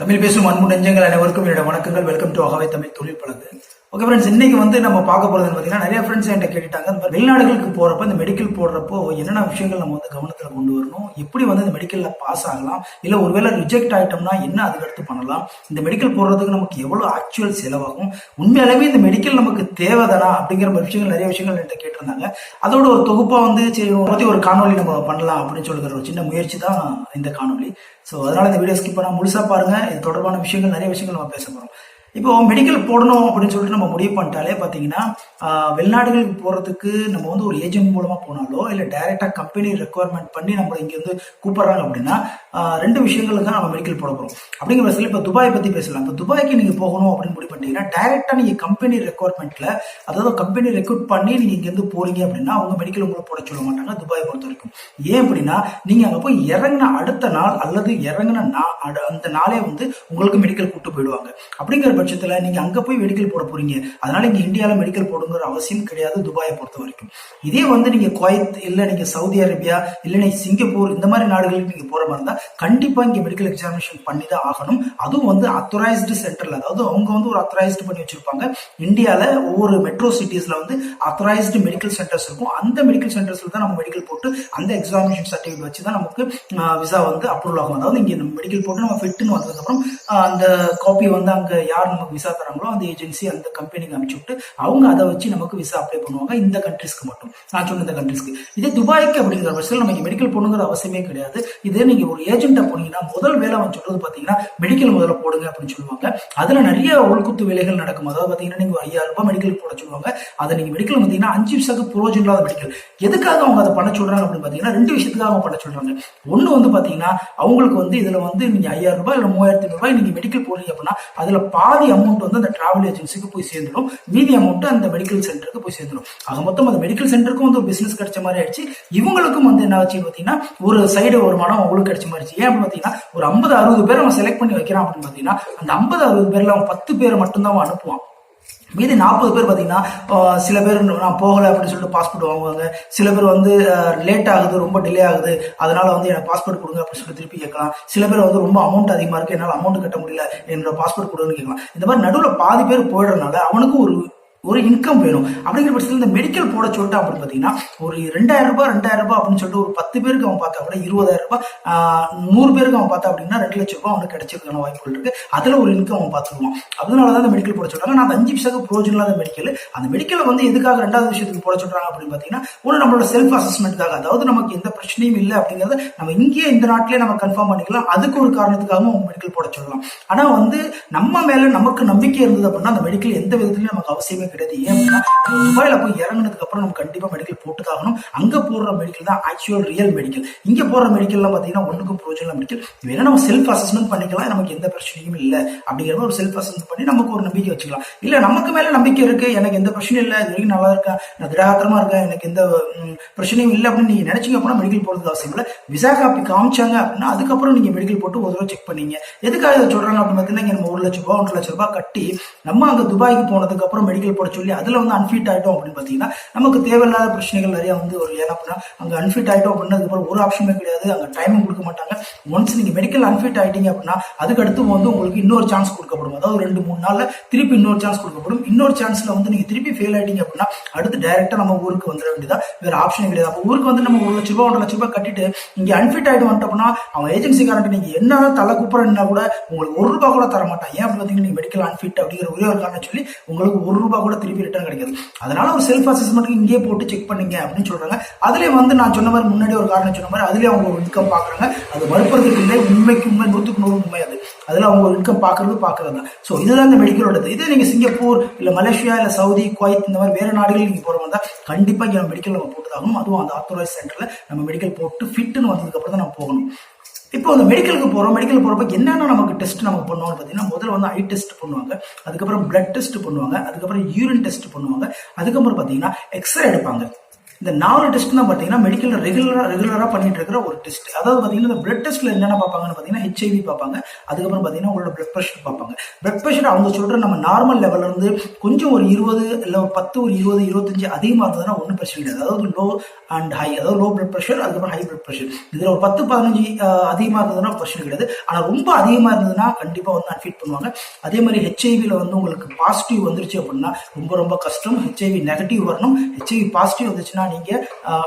தமிழ் பேசும் அன்பு நெஞ்சங்கள் அனைவருக்கும் என்னோட வணக்கங்கள். வெல்கம் டு அகவை தமிழ் தொழில் பழகு ஓகே ஃப்ரெண்ட்ஸ் இன்னைக்கு வந்து நம்ம பார்க்க போறதுன்னு பார்த்தீங்கன்னா நிறைய ஃப்ரெண்ட்ஸ் என்கிட்ட கேட்டுட்டாங்க. வெளிநாடுகளுக்கு போறப்ப இந்த மெடிக்கல் போடுறப்போ என்னென்ன விஷயங்கள் நம்ம வந்து கவனத்தில் கொண்டு வரணும்? எப்படி வந்து இந்த மெடிக்கல்ல பாஸ் ஆகலாம்? இல்லை ஒருவேளை ரிஜெக்ட் ஆயிட்டோம்னா என்ன அதுக்கடுத்து பண்ணலாம்? இந்த மெடிக்கல் போடுறதுக்கு நமக்கு எவ்வளோ ஆக்சுவல் செலவாகும்? உண்மையாலுமே இந்த மெடிக்கல் நமக்கு தேவைதானா? அப்படிங்கிற மாதிரி விஷயங்கள் நிறைய விஷயங்கள் என்கிட்ட கேட்டிருந்தாங்க. அதோட ஒரு தொகுப்பாக வந்து சரி பற்றி ஒரு காணொலி நம்ம பண்ணலாம் அப்படின்னு சொல்லுற ஒரு சின்ன முயற்சி தான் இந்த காணொலி ஸோ அதனால் இந்த வீடியோ ஸ்கிப் பண்ணால் முழுசாக பாருங்கள் இது தொடர்பான விஷயங்கள் நிறைய விஷயங்கள் நம்ம பேச போகிறோம் இப்போ மெடிக்கல் போடணும் அப்படின்னு சொல்லிட்டு நம்ம முடிவு பண்ணிட்டாலே பார்த்தீங்கன்னா வெளிநாடுகளுக்கு போகிறதுக்கு நம்ம வந்து ஒரு ஏஜென்ட் மூலமாக போனாலோ இல்லை டைரெக்டாக கம்பெனி ரெக்குவயர்மெண்ட் பண்ணி நம்மளை இங்கே வந்து கூப்பிட்றாங்க அப்படின்னா ரெண்டு விஷயங்களுக்கு தான் நம்ம மெடிக்கல் போட போகிறோம் அப்படிங்கிற பட்சத்தில் இப்போ துபாய் பற்றி பேசலாம். இப்போ துபாய்க்கு நீங்கள் போகணும் அப்படின்னு முடிவு பண்ணிட்டீங்கன்னா டைரெக்டாக நீங்கள் கம்பெனி ரெக்குவயர்மெண்ட்டில் அதாவது கம்பெனி ரெக்ரூட் பண்ணி நீங்கள் இங்கேருந்து போறீங்க அப்படின்னா அவங்க மெடிக்கல் உங்களை போட சொல்ல மாட்டாங்க துபாயை பொறுத்த வரைக்கும். ஏன் அப்படின்னா நீங்கள் அங்கே போய் இறங்கின அடுத்த நாள் அல்லது இறங்கின நா அந்த நாளே வந்து உங்களுக்கு மெடிக்கல் கூப்பிட்டு போயிடுவாங்க. அப்படிங்கிற பட்சத்தில் நீங்கள் அங்கே போய் மெடிக்கல் போட போறீங்க. அதனால இங்கே இந்தியாவில் மெடிக்கல் போடுங்கிற அவசியம் கிடையாது துபாயை பொறுத்த வரைக்கும். இதே வந்து நீங்கள் குவைத் இல்லை நீங்கள் சவுதி அரேபியா இல்லை சிங்கப்பூர் இந்த மாதிரி நாடுகளுக்கு நீங்க போகிற மாதிரி இருந்தால் கண்டிப்பாக இங்கே மெடிக்கல் எக்ஸாமினேஷன் பண்ணி தான் ஆகணும். அதுவும் வந்து அத்தரைஸ்டு சென்டரில் அதாவது அவங்க வந்து ஒரு அத்தரைஸ்டு பண்ணி வச்சிருப்பாங்க. இந்தியாவில் ஒவ்வொரு மெட்ரோ சிட்டிஸில் வந்து அத்தரைஸ்டு மெடிக்கல் சென்டர்ஸ் இருக்கும். அந்த மெடிக்கல் சென்டர்ஸில் தான் நம்ம மெடிக்கல் போட்டு அந்த எக்ஸாமினேஷன் சர்டிஃபிகேட் வச்சு தான் நமக்கு விசா வந்து அப்ரூவல் ஆகும். அதாவது இங்கே மெடிக்கல் போட்டு நம்ம ஃபிட்டுன்னு வந்ததுக்கப்புறம் அந்த காப்பி வந்து அங்கே யார் நமக்கு விசா தராங்களோ அந்த ஏஜென்சி அந்த கம்பெனிக்கு அனுப்பிச்சு விட்டு அவங்க அதை வச்சு நமக்கு விசா அப்ளை பண்ணுவாங்க. இந்த கண்ட்ரிஸ்க்கு மட்டும். நான் சொன்ன இந்த கண்ட்ரிஸ்க்கு இதே துபாய்க்கு அப்படிங்கிற பட்சத்தில் நமக்கு மெடிக்கல் போகணுங்கிற அவசியமே கிடையாது. இதே நீங்க ஒரு ஏஜென்ட்டை போனீங்கன்னா முதல் வேலை அவன் சொல்றது பாத்தீங்கன்னா மெடிக்கல் முதல்ல போடுங்க அப்படின்னு சொல்லுவாங்க. அதுல நிறைய உள்குத்து வேலைகள் நடக்கும். அதாவது பாத்தீங்கன்னா நீங்க ஐயாயிரம் ரூபாய் மெடிக்கல் போட சொல்லுவாங்க. அதை நீங்க மெடிக்கல் பார்த்தீங்கன்னா அஞ்சு விஷயத்துக்கு புரோஜன் இல்லாத மெடிக்கல் எதுக்காக அவங்க அதை பண்ண சொல்றாங்க அப்படின்னு பாத்தீங்கன்னா ரெண்டு விஷயத்துக்காக அவங்க பண்ண சொல்றாங்க. ஒண்ணு வந்து பாத்தீங்கன்னா அவங்களுக்கு வந்து இதுல வந்து நீங்க ஐயாயிரம் ரூபாய் இல்ல மூவாயிரத்தி ரூபாய் நீங்க மெடிக்கல் போடுறீங்க அப்படின்னா அதுல பாதி அமௌண்ட் வந்து அந்த டிராவல் ஏஜென்சிக்கு போய் சேர்ந்துடும். மீதி அமௌண்ட் அந்த மெடிக்கல் மெடிக்கல் சென்டருக்கு போய் சேர்த்தணும் ஆக மொத்தம் அந்த மெடிக்கல் சென்டருக்கும் வந்து ஒரு பிசினஸ் கிடைச்ச மாதிரி ஆயிடுச்சு. இவங்களுக்கும் வந்து என்ன ஆச்சு பாத்தீங்கன்னா ஒரு சைடு ஒரு மனம் அவங்களுக்கு கிடைச்ச மாதிரி ஏன் அப்படின்னு பாத்தீங்கன்னா ஒரு ஐம்பது அறுபது பேர் அவன் செலக்ட் பண்ணி வைக்கிறான் அப்படின்னு பாத்தீங்கன்னா அந்த ஐம்பது அறுபது பேர்ல அவன் பத்து பேரை மட்டும்தான் அவன் அனுப்புவான். மீதி நாற்பது பேர் பார்த்தீங்கன்னா சில பேர் நான் போகலை அப்படின்னு சொல்லிட்டு பாஸ்போர்ட் வாங்குவாங்க. சில பேர் வந்து லேட் ஆகுது ரொம்ப டிலே ஆகுது. அதனால வந்து எனக்கு பாஸ்போர்ட் கொடுங்க அப்படின்னு சொல்லி திருப்பி கேட்கலாம். சில பேர் வந்து ரொம்ப அமௌண்ட் அதிகமாக இருக்கு. என்னால் அமௌண்ட் கட்ட முடியல. என்னோட பாஸ்போர்ட் கொடுங்கன்னு கேட்கலாம். இந்த மாதிரி நடுவில் பாதி பேர் போயிடுறதுனால அவனுக்கும் ஒரு ஒரு இன்கம் வேணும். அப்படிங்கிற பட்சத்தில் இந்த மெடிக்கல் போட சொல்லிட்டு அப்படின்னு பார்த்தீங்கன்னா ஒரு ரெண்டாயிரம் ரூபாய் ரெண்டாயிரம் ரூபாய் அப்படின்னு சொல்லிட்டு ஒரு பத்து பேருக்கு அவன் பார்த்தா கூட இருபதாயிரம் ரூபாய் நூறு பேருக்கு அவன் பார்த்தா அப்படின்னா ரெண்டு லட்சம் ரூபாய் அவனுக்கு கிடைச்சிருக்கான வாய்ப்புகள் இருக்கு. அதில் ஒரு இன்கம் அவன் பார்த்துக்குவான் அதனால தான் மெடிக்கல் போட சொல்றாங்க. நான் அந்த அஞ்சு பிசகு பிரோஜனம் இல்லாத மெடிக்கல் அந்த மெடிக்கலை வந்து எதுக்காக ரெண்டாவது விஷயத்துக்கு போட சொல்றாங்க அப்படின்னு பார்த்தீங்கன்னா ஒன்று நம்மளோட செல்ஃப் அசஸ்மெண்ட்டுக்காக அதாவது நமக்கு எந்த பிரச்சனையும் இல்லை அப்படிங்கிறத நம்ம இங்கேயே இந்த நாட்டிலே நம்ம கன்ஃபார்ம் பண்ணிக்கலாம். அதுக்கு ஒரு காரணத்துக்காகவும் அவங்க மெடிக்கல் போட சொல்லலாம். ஆனால் வந்து நம்ம மேலே நமக்கு நம்பிக்கை இருந்தது அப்படின்னா அந்த மெடிக்கல் எந்த விதத்துலயும் நமக்கு அவசியமே கிடையாது. ஏன் அப்படின்னா துபாயில போய் இறங்கினதுக்கு அப்புறம் நம்ம கண்டிப்பாக மெடிக்கல் போட்டு ஆகணும் அங்க போடுற மெடிக்கல் தான் ஆக்சுவல் ரியல் மெடிக்கல் இங்க போடுற மெடிக்கல்லாம் பார்த்தீங்கன்னா ஒன்றுக்கும் பிரோஜனம் மெடிக்கல் வேணா நம்ம செல்ஃப் அசஸ்மெண்ட் பண்ணிக்கலாம் நமக்கு எந்த பிரச்சனையும் இல்லை. அப்படிங்கிற ஒரு செல்ஃப் அசஸ்மெண்ட் பண்ணி நமக்கு ஒரு நம்பிக்கை வச்சுக்கலாம். இல்லை நமக்கு மேலே நம்பிக்கை இருக்கு எனக்கு எந்த பிரச்சனையும் இல்லை இது வரைக்கும் நல்லா இருக்கேன் நான் திடாத்திரமா இருக்கேன் எனக்கு எந்த பிரச்சனையும் இல்லை அப்படின்னு நீங்க நினைச்சீங்க அப்படின்னா மெடிக்கல் போடுறதுக்கு அவசியம் இல்லை. விசா காப்பி காமிச்சாங்க அப்படின்னா அதுக்கப்புறம் நீங்க மெடிக்கல் போட்டு ஒரு தடவை செக் பண்ணீங்க. எதுக்காக இதை சொல்றாங்க அப்படின்னு பார்த்தீங்கன்னா நம்ம ஒரு லட்சம் ரூபாய் ஒன்றரை லட்சம் ரூபாய் கட்டி நம்ம அங்க துபாய்க்கு போனதுக்கு அப்புறம் மெடிக்கல் போட சொல்லி அதில் வந்து அன்ஃபிட் ஆயிட்டோம் அப்படின்னு பார்த்தீங்கன்னா நமக்கு தேவையில்லாத பிரச்சனைகள் நிறைய வந்து ஒரு ஏன் அப்படின்னா அங்கே அன்ஃபிட் ஆகிட்டோம் அப்படின்னா அதுக்கப்புறம் ஒரு ஆப்ஷனுமே கிடையாது. அங்கே டைமும் கொடுக்க மாட்டாங்க. ஒன்ஸ் நீங்கள் மெடிக்கல் அன்ஃபிட் ஆகிட்டீங்க அப்படின்னா அதுக்கு அடுத்து வந்து உங்களுக்கு இன்னொரு சான்ஸ் கொடுக்கப்படும். அதாவது ரெண்டு மூணு நாளில் திருப்பி இன்னொரு சான்ஸ் கொடுக்கப்படும். இன்னொரு சான்ஸில் வந்து நீங்கள் திருப்பி ஃபெயில் ஆகிட்டீங்க அப்படின்னா அடுத்து டைரெக்டாக நம்ம ஊருக்கு வந்துட வேண்டியதா வேறு ஆப்ஷன் கிடையாது. அப்போ ஊருக்கு வந்து நம்ம ஒரு லட்ச ரூபாய் ஒன்றரை லட்ச ரூபாய் கட்டிட்டு இங்கே அன்ஃபிட் ஆகிட்டு வந்துட்டோம் அப்படின்னா அவன் ஏஜென்சிக்காரன்ட்டு நீங்கள் என்ன தலை கூப்பிடறா கூட உங்களுக்கு ஒரு ரூபா கூட தர மாட்டான் ஏன் அப்படி பார்த்தீங்கன்னா நீங்கள் மெடிக்கல் அன்ஃபிட் அப்படிங்கிற ஒரே ஒரு காரணம் சொல்லி உங்களுக்கு ஒரு ரூபா கூட திருப்பி ரிட்டர்ன் கிடைக்காது. அதனால ஒரு செல்ஃப் அசஸ்மெண்ட் இங்கேயே போட்டு செக் பண்ணுங்க அப்படின்னு சொல்றாங்க. அதுலேயே வந்து நான் சொன்ன மாதிரி முன்னாடி ஒரு காரணம் சொன்ன மாதிரி அதுலேயே அவங்க ஒரு இன்கம் பாக்குறாங்க. அது மறுப்பதற்கு இல்லை உண்மைக்கு உண்மை நூற்றுக்கு நூறு உண்மை அது. அதில் அவங்க இன்கம் பார்க்கறது பாக்குறது தான் ஸோ இதுதான் இந்த மெடிக்கலோட இதே நீங்கள் சிங்கப்பூர் இல்லை மலேசியா இல்லை சவுதி குவைத் இந்த மாதிரி வேறு நாடுகள் நீங்கள் போற வந்தா கண்டிப்பாக இங்கே மெடிக்கல் நம்ம போட்டுதாகணும். அதுவும் அந்த ஆத்தரைஸ் சென்டரில் நம்ம மெடிக்கல் போட்டு ஃபிட்னு வந்ததுக்கப்புறம் தான் நம்ம போகணும். இப்போ அந்த மெடிக்கலுக்கு போகிறோம் மெடிக்கல் போகிறப்ப என்னென்ன நமக்கு டெஸ்ட் நம்ம பண்ணுவோம்னு பார்த்தீங்கன்னா முதல்ல வந்து ஐ டெஸ்ட் பண்ணுவாங்க. அதுக்கப்புறம் பிளட் டெஸ்ட் பண்ணுவாங்க. அதுக்கப்புறம் யூரின் டெஸ்ட் பண்ணுவாங்க. அதுக்கப்புறம் பார்த்தீங்கன்னா எக்ஸ்ரே எடுப்பாங்க. இந்த நாலு டெஸ்ட் தான் பார்த்தீங்கன்னா மெடிக்கல் ரெகுலராக ரெகுலராக பண்ணிட்டு இருக்கிற ஒரு டெஸ்ட் அதாவது பார்த்தீங்கன்னா இந்த பிளட் டெஸ்ட்ல என்னென்ன பார்ப்பாங்கன்னு பார்த்தீங்கன்னா ஹெச்ஐவி பார்ப்பாங்க. அதுக்கப்புறம் பார்த்தீங்கன்னா உங்களோட பிளட் ப்ரெஷர் பார்ப்பாங்க. பிளட் ப்ரெஷர் அவங்க சொல்கிற நம்ம நார்மல் லெவல்ல இருந்து கொஞ்சம் ஒரு இருபது இல்லை பத்து ஒரு இருபது இருபத்தஞ்சு அதிகமாக இருந்ததுன்னா ஒன்றும் பிரச்சனை கிடையாது. அதாவது லோ அண்ட் ஹை அதாவது லோ பிளட் ப்ரெஷர் அதுக்கப்புறம் ஹை பிளட் ப்ரெஷர் இதில் ஒரு பத்து பதினஞ்சு அதிகமாக இருந்ததுன்னா பிரச்சனை கிடையாது. ஆனால் ரொம்ப அதிகமாக இருந்ததுன்னா கண்டிப்பாக வந்து அட்மிட் பண்ணுவாங்க. அதே மாதிரி ஹெச்ஐவியில் வந்து உங்களுக்கு பாசிட்டிவ் வந்துருச்சு அப்படின்னா ரொம்ப ரொம்ப கஷ்டம். ஹெச்ஐவி நெகட்டிவ் வரணும். ஹெச்ஐவி பாசிட்டிவ் வந்துச்சுன்னா நீங்கள்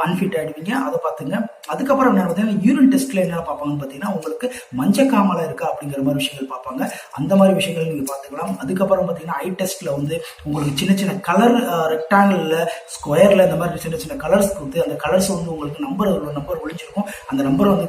அன்ஃபிட் ஆகிடுவீங்க அதை பார்த்துங்க. அதுக்கப்புறம் என்ன பார்த்தீங்கன்னா யூரின் டெஸ்ட்டில் என்ன பார்ப்பாங்கன்னு பார்த்தீங்கன்னா உங்களுக்கு மஞ்சக்காமலை இருக்கா அப்படிங்கிற மாதிரி விஷயங்கள் பார்ப்பாங்க. அந்த மாதிரி விஷயங்கள் நீங்கள் பார்த்துக்கலாம். அதுக்கப்புறம் பார்த்தீங்கன்னா ஐ டெஸ்ட்டில் வந்து உங்களுக்கு சின்ன சின்ன கலர் ரெக்டாங்கிளில் ஸ்கொயரில் இந்த மாதிரி சின்ன சின்ன கலர்ஸ் கொடுத்து அந்த கலர்ஸ் வந்து உங்களுக்கு நம்பர் ஒரு நம்பர் ஒழிஞ்சிருக்கும். அந்த நம்பர் வந்து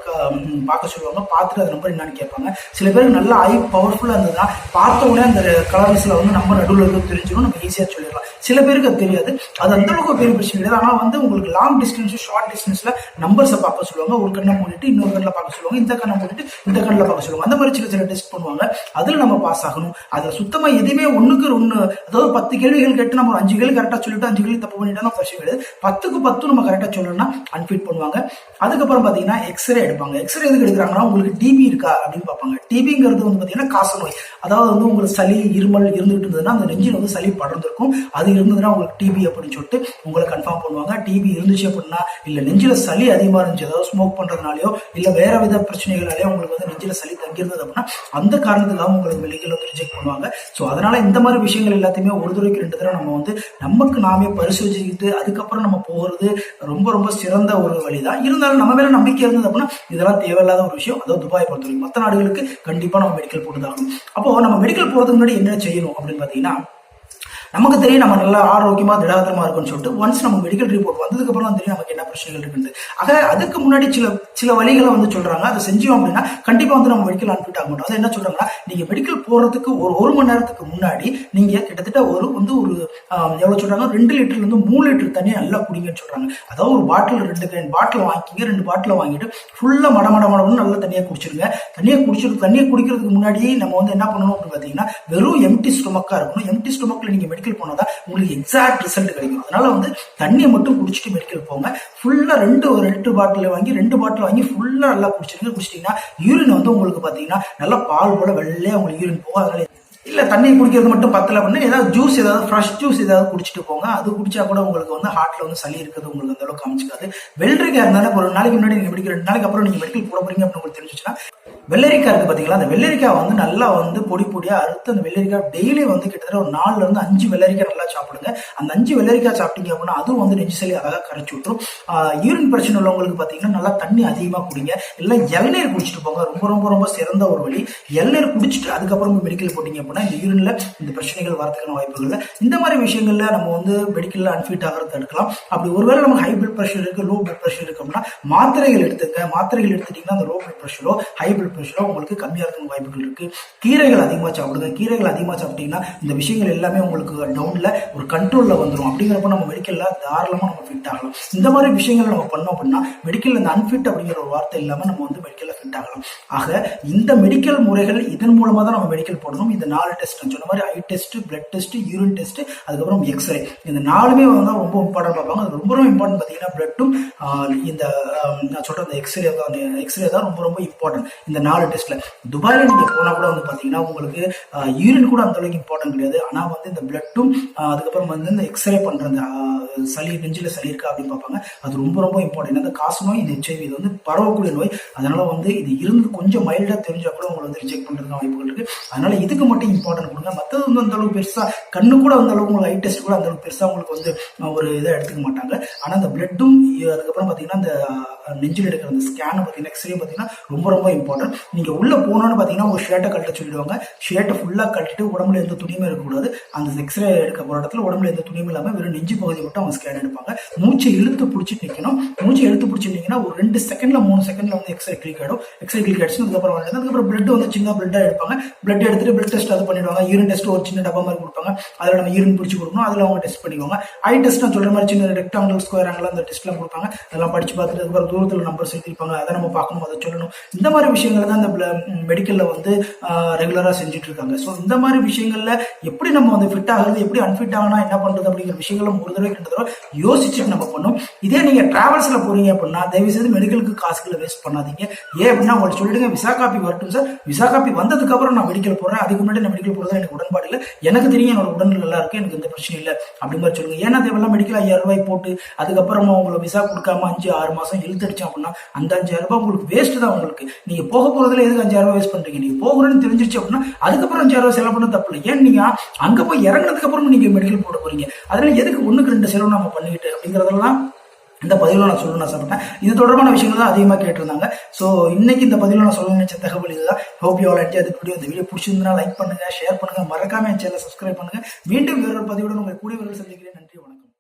பார்க்க சொல்லுவாங்க. பார்த்துட்டு அந்த நம்பர் என்னன்னு கேட்பாங்க. சில பேருக்கு நல்லா ஐ பவர்ஃபுல்லாக இருந்ததுன்னா பார்த்த உடனே அந்த கலர்ஸில் வந்து நம்ம நடுவில் இருந்து தெரிஞ்சிடும் நம்ம ஈஸியாக சொல்லிடலாம். சில பேருக்கு அது தெரியாது. அது அந்த அளவுக்கு பெரிய பிரச்சனை கிடையாது. ஆனால் வந்து உங்களுக்கு லாங் டிஸ்டன்ஸ் ஷார்ட் டிஸ்டன்ஸில் நம்பர்ஸை பார்க்க சொல்லுவாங்க. ஒரு கண்ணை மூடிட்டு இன்னொரு கண்ணில் பார்க்க சொல்லுவாங்க. இந்த கண்ணை மூடிட்டு இந்த கண்ணில் பார்க்க சொல்லுவாங்க. அந்த மாதிரி சில சில டெஸ்ட் பண்ணுவாங்க. அதில் நம்ம பாஸ் ஆகணும். அதை சுத்தமாக எதுவுமே ஒன்றுக்கு ஒன்று அதாவது பத்து கேள்விகள் கேட்டு நம்ம அஞ்சு கேள்வி கரெக்டாக சொல்லிட்டு அஞ்சு கேள்வி தப்பு பண்ணிட்டோம்னா பிரச்சனை கிடையாது. பத்துக்கு பத்து நம்ம கரெக்டாக சொல்லணும்னா அன்ஃபிட் பண்ணுவாங்க. அதுக்கப்புறம் பார்த்தீங்கன்னா எக்ஸ்ரே எடுப்பாங்க. எக்ஸ்ரே எதுக்கு எடுக்கிறாங்கன்னா உங்களுக்கு டிபி இருக்கா அப்படின்னு பார்ப்பாங்க. டிபிங்கிறது வந்து பார்த்தீங்கன்னா காசநோய் அதாவது வந்து உங்களுக்கு சளி இருமல் இருந்துகிட்டு இருந்ததுன்னா அந்த நெஞ்சில் வந்து சளி படர்ந்துருக்கும். அது இருந்ததுன்னா உங்களுக்கு டிபி அப்படின்னு சொல்லிட்டு உங்களை கன்ஃபார்ம் பண்ணுவாங்க. டிபி இருந்துச்சு அப்படின்னா இல்லை நெஞ்சில் சளி அதிகமாக இருந்துச்சு அதாவது ஸ்மோக் பண்ணுறதுனாலையோ இல்லை வேற வித பிரச்சனைகளாலேயோ உங்களுக்கு வந்து நெஞ்சில் சளி தங்கியிருந்தது அப்படின்னா அந்த காரணத்துக்காக உங்களுக்கு வெளியில் வந்து ரிஜெக்ட் பண்ணுவாங்க. ஸோ அதனால இந்த மாதிரி விஷயங்கள் எல்லாத்தையுமே ஒரு தடவைக்கு ரெண்டு தடவை நம்ம வந்து நமக்கு நாமே பரிசோதிச்சுக்கிட்டு அதுக்கப்புறம் நம்ம போகிறது ரொம்ப ரொம்ப சிறந்த ஒரு வழி தான் இருந்தாலும் நம்ம மேலே நம்பிக்கை இருந்தது அப்படின்னா இதெல்லாம் தேவையில்லாத ஒரு விஷயம். அதாவது துபாய் பொறுத்தவரைக்கும். மற்ற நாடுகளுக்கு கண்டிப்பாக நம்ம மெடிக்கல் போட்டு தான் அப்போ நம்ம மெடிக்கல் போகிறதுக்கு முன்னாடி என்ன செய்யணும் அப்படின்னு பார்த்தீங்கன்னா நமக்கு தெரியும் நம்ம நல்லா ஆரோக்கியமா திடாதரமாக இருக்கும்னு சொல்லிட்டு ஒன்ஸ் நம்ம மெடிக்கல் ரிப்போர்ட் வந்ததுக்கு அப்புறம் தான் தெரியும் நமக்கு என்ன பிரச்சனைகள் இருக்குன்னு ஆக அதுக்கு முன்னாடி சில சில வழிகளை வந்து சொல்றாங்க. அதை செஞ்சோம் அப்படின்னா கண்டிப்பா வந்து நம்ம மெடிக்கல் அன்ஃபிட் ஆக மாட்டோம். என்ன சொல்றாங்கன்னா நீங்க மெடிக்கல் போறதுக்கு ஒரு ஒரு மணி நேரத்துக்கு முன்னாடி நீங்க கிட்டத்தட்ட ஒரு வந்து ஒரு எவ்வளோ எவ்வளவு சொல்றாங்க? ரெண்டு லிட்டர்ல இருந்து மூணு லிட்டர் தண்ணியை நல்லா குடிங்கன்னு சொல்றாங்க. அதாவது ஒரு பாட்டில் ரெண்டு பாட்டில் வாங்கிக்கிங்க ரெண்டு பாட்டில் வாங்கிட்டு ஃபுல்லா மட மட மடம்னு நல்லா தண்ணியை குடிச்சிருங்க. தண்ணியை குடிச்சிட்டு தண்ணியை குடிக்கிறதுக்கு முன்னாடி நம்ம வந்து என்ன பண்ணணும் அப்படின்னு பார்த்தீங்கன்னா வெறும் எம்டி ஸ்டொமக்கா இருக்கணும். எம்டி ஸ்டொமக்ல நீங்க மெடிக்கல் போனதா உங்களுக்கு எக்ஸாக்ட் ரிசல்ட் கிடைக்கும். அதனால வந்து தண்ணியை மட்டும் குடிச்சிட்டு மெடிக்கல் போங்க. ஃபுல்லா ரெண்டு ஒரு ரெண்டு பாட்டில் வாங்கி ரெண்டு பாட்டில் வாங்கி ஃபுல்லா நல்லா குடிச்சிருங்க குடிச்சிட்டீங்கன்னா யூரின் வந்து உங்களுக்கு பார்த்தீங்கன்னா நல்லா பால் போல வெள்ளையா உங்களுக்கு யூரின் போகும். அதனால இல்ல தண்ணி குடிக்கிறது மட்டும் பத்தல அப்படின்னா ஏதாவது ஜூஸ் ஏதாவது ஃப்ரெஷ் ஜூஸ் ஏதாவது குடிச்சிட்டு போங்க. அது குடிச்சா கூட உங்களுக்கு வந்து ஹார்ட்ல வந்து சளி இருக்கிறது உங்களுக்கு அந்த அளவுக்கு காமிச்சிக்காது வெள்ளரிக்காய் இருந்தாலும் ஒரு நாளைக்கு முன்னாடி நீங்க மெடிக்கல் ரெண்டு நாளைக்கு அப்புறம் நீங்க மெடிக்கல் போட போறீங்க அப்படின்னு உங்களுக்கு தெரிஞ்சுச்சுன்னா வெள்ளரிக்காய் இருக்கு பாத்தீங்களா அந்த வெள்ளரிக்காய் வந்து நல்லா வந்து பொடி பொடியா அறுத்து அந்த வெள்ளரிக்காய் டெய்லி வந்து கிட்டத்தட்ட ஒரு நாலுல இருந்து அஞ்சு வெள்ளரிக்காய் நல்லா சாப்பிடுங்க. அந்த அஞ்சு வெள்ளரிக்காய் சாப்பிட்டீங்க அப்படின்னா அதுவும் வந்து நெஞ்சு சளி அழகாக கரைச்சி விட்டுரும். யூரின் பிரச்சனை உள்ளவங்களுக்கு பாத்தீங்கன்னா நல்லா தண்ணி அதிகமா குடிங்க. இல்லை இளநீர் குடிச்சிட்டு போங்க. ரொம்ப ரொம்ப ரொம்ப சிறந்த ஒரு வழி. இளநீர் குடிச்சிட்டு அதுக்கப்புறம் மெடிக்கல் போட்டீங்க அப்படின்னா இந்த யூரின்ல இந்த பிரச்சனைகள் வரதுக்கான வாய்ப்புகள் இல்லை. இந்த மாதிரி விஷயங்கள்ல நம்ம வந்து மெடிக்கல்ல அன்ஃபிட் ஆகிறத தடுக்கலாம். அப்படி ஒருவேளை நமக்கு ஹை பிளட் ப்ரெஷர் இருக்கு லோ பிளட் ப்ரெஷர் இருக்கு அப்படின்னா மாத்திரைகள் எடுத்துங்க. மாத்திரைகள் எடுத்துட்டீங்கன்னா அந்த லோ பிளட் ப்ரெஷரோ ஹை பிளட் ப்ரெஷரும் உங்களுக்கு கம்மியாக இருக்க வாய்ப்புகள் இருக்கு. கீரைகள் அதிகமாக சாப்பிடுங்க. கீரைகள் அதிகமாக சாப்பிட்டீங்கன்னா இந்த விஷயங்கள் எல்லாமே உங்களுக்கு டவுன்ல ஒரு கண்ட்ரோலில் வந்துடும் அப்படிங்கிறப்ப நம்ம மெடிக்கலில் தாராளமாக நம்ம ஃபிட் ஆகலாம். இந்த மாதிரி விஷயங்களை நம்ம பண்ணோம் அப்படின்னா மெடிக்கலில் இந்த அன்ஃபிட் அப்படிங்கிற ஒரு வார்த்தை இல்லாமல் நம்ம வந்து மெடிக்கல்ல ஃபிட் ஆகலாம். ஆக இந்த மெடிக்கல் முறைகள் இதன் மூலமாக தான் நம்ம மெடிக்கல் போடணும். இந்த நாலு டெஸ்ட் சொன்ன மாதிரி eye test blood test urine test அதுக்கப்புறம் எக்ஸ்ரே இந்த நாலுமே வந்து ரொம்ப இம்பார்ட்டன்ட் பார்ப்பாங்க. அது ரொம்ப ரொம்ப இம்பார்ட்டன்ட் பார்த்தீங்கன்னா பிளட்டும் இந்த நான் சொல்கிற அந்த எக்ஸ்ரே தான். எக்ஸ்ரே தான் ரொம்ப ரொம்ப இம்பார்ட்டன்ட் இந்த நாலு டெஸ்ட்ல துபாயில நீங்க போனா கூட வந்து பாத்தீங்கன்னா உங்களுக்கு யூரின் கூட அந்த அளவுக்கு இம்பார்ட்டன்ட் கிடையாது. ஆனா வந்து இந்த பிளட்டும் அதுக்கப்புறம் வந்து இந்த எக்ஸ்ரே பண்ற அந்த சளி நெஞ்சில் சளி இருக்கா அப்படின்னு பார்ப்பாங்க. அது ரொம்ப ரொம்ப இம்பார்ட்டன்ட் அந்த காசு நோய் இந்த ஹெச்ஐவி இது வந்து பரவக்கூடிய நோய். அதனால வந்து இது இருந்து கொஞ்சம் மைல்டாக தெரிஞ்சால் கூட உங்களை வந்து ரிஜெக்ட் பண்ணுறதுக்கு வாய்ப்புகள் இருக்கு. அதனால இதுக்கு மட்டும் இம்பார்ட்டன்ட் கொடுங்க. மற்றது வந்து அந்த அளவுக்கு பெருசாக கண்ணு கூட அந்த அளவுக்கு உங்களுக்கு ஐ டெஸ்ட் கூட அந்த அளவுக்கு பெருசாக உங்களுக்கு வந்து ஒரு இதை எடுத்துக்க மாட்டாங்க. ஆனால் அந்த பிளட்டும் அதுக்கப்புறம் பார்த்தீங்கன்னா அந்த நெஞ்சில் எடுக்கிற அந்த ஸ்கேனை பார்த்தீங்கன்னா எக்ஸ்ரே பார்த்தீங்கன்னா ரொம்ப ரொம்ப இம்பார்ட்டன்ட் நீங்கள் உள்ளே போனோன்னு பார்த்தீங்கன்னா ஒரு ஷர்ட்டை கழட்ட சொல்லிடுவாங்க. ஷர்ட்டை ஃபுல்லாக கழட்டிட்டு உடம்புல எந்த துணியுமே இருக்கக்கூடாது. அந்த எக்ஸ்ரே எடுக்க போகிற இடத்துல உடம்புல எந்த துணியும் இல்லாமல் வெறும் நெஞ்சு பகுதி மட்டும் அவங்க ஸ்கேன் எடுப்பாங்க. மூச்சை இழுத்து பிடிச்சிட்டு நிற்கணும் மூச்சை இழுத்து பிடிச்சிட்டிங்கன்னா ஒரு ரெண்டு செகண்ட்ல மூணு செகண்ட்ல வந்து எக்ஸ்ரே கிளிக் ஆகிடும் எக்ஸ்ரே கிளிக் ஆயிடுச்சு அதுக்கப்புறம் வந்து அதுக்கப்புறம் பிளட் வந்து சின்ன பிளட்டாக எடுப்பாங்க. பிளட் எடுத்துட்டு பிளட் டெஸ்ட் அது பண்ணிடுவாங்க. யூரின் டெஸ்ட் ஒரு சின்ன டப்பா மாதிரி கொடுப்பாங்க. அதுல நம்ம யூரின் பிடிச்சி கொடுக்கணும். அதுல அவங்க டெஸ்ட் பண்ணிக்குவாங்க. ஐ டெஸ்ட் நான் சொல்ற மாதிரி சின்ன ரெக்டாங்கல் ஸ்கொயர் ஆங்கிள் அந்த டெஸ்ட்லாம் கொடுப்பாங்க. அதெல்லாம் படிச்சு பார்த்துட்டு அதுக்கப்புறம் தூரத்தில் நம்பர் சேர்த்திருப்பாங்க. அதை நம்ம பார்க்கணும் அதை சொல்லணும். இந்த மாதிரி விஷயங்கள் தான் அந்த மெடிக்கலில் வந்து ரெகுலராக செஞ்சுட்டு இருக்காங்க. ஸோ இந்த மாதிரி விஷயங்கள்ல எப்படி நம்ம வந்து ஃபிட் ஆகுறது எப்படி அன்ஃபிட் ஆகுனா என்ன பண்றது அப்படிங்கிற விஷயங்களும் ஒரு தடவை ரெண்டு யோசிச்சுட்டு நம்ம பண்ணணும். இதே நீங்க ட்ராவல்ஸில் போறீங்க அப்படின்னா தயவு செய்து மெடிக்கலுக்கு காசுகளை வேஸ்ட் பண்ணாதீங்க. ஏன் அப்படின்னா உங்களுக்கு சொல்லிடுங்க விசா காப்பி வரட்டும் சார். விசா காப்பி வந்ததுக்கப்புறம் நான் மெடிக்கல் போறேன் அதுக்கு முன்னாடி நான் மெடிக்கல் போகிறதா எனக்கு உடன்பாடு இல்லை. எனக்கு தெரியும் என்னோட உடல் நல்லா இருக்கு. எனக்கு எந்த பிரச்சனை இல்லை. அப்படி மாதிரி சொல்லுங்க. ஏன்னா தேவையெல்லாம் மெடிக்கல் ஐயாயிரம் ரூபாய் போட்டு அதுக்கப்புறமா உங்களுக்கு விசா கொடுக்காம அஞ்சு ஆறு மாதம் இழுத்தடிச்சோம் அப்படின்னா அந்த அஞ்சாயிரம் ரூபாய் உங்களுக்கு வேஸ்ட் தான் உங்களுக்கு. நீங்க போக போகிறதுல எதுக்கு அஞ்சாயிரம் ரூபாய் வேஸ்ட் பண்றீங்க? நீங்கள் போகணும்னு தெரிஞ்சிருச்சு அப்படின்னா அதுக்கப்புறம் அஞ்சாயிரம் ரூபாய் செலவு பண்ண தப்பு இல்லை. ஏன் நீங்க அங்க போய் இறங்கினதுக்கப்புறம் அப்புறம் நீங்க மெடிக்கல் போட போறீங்க? அதனால எதுக்கு ஒன்றுக்கு ரெண்டு செலவு நம்ம பண்ணிக்கிட்டு அப்படிங்கிறதெல்லாம் இந்த பதிவில் நான் சொல்லணும்னு ஆசைப்பட்டேன். இது தொடர்பான விஷயங்கள் தான் அதிகமாக கேட்டிருந்தாங்க. ஸோ இன்னைக்கு இந்த பதிவில் நான் சொல்ல நினைச்ச தகவல் இதுதான். Hope you all enjoy video இந்த வீடியோ பிடிச்சிருந்தா லைக் பண்ணுங்க ஷேர் பண்ணுங்க. மறக்காம என் சேனலை சப்ஸ்கிரைப் பண்ணுங்க. மீண்டும் வேறொரு பதிவுடன் உங்கள் கூடிய விரைவில் சந்திக்கிறேன்.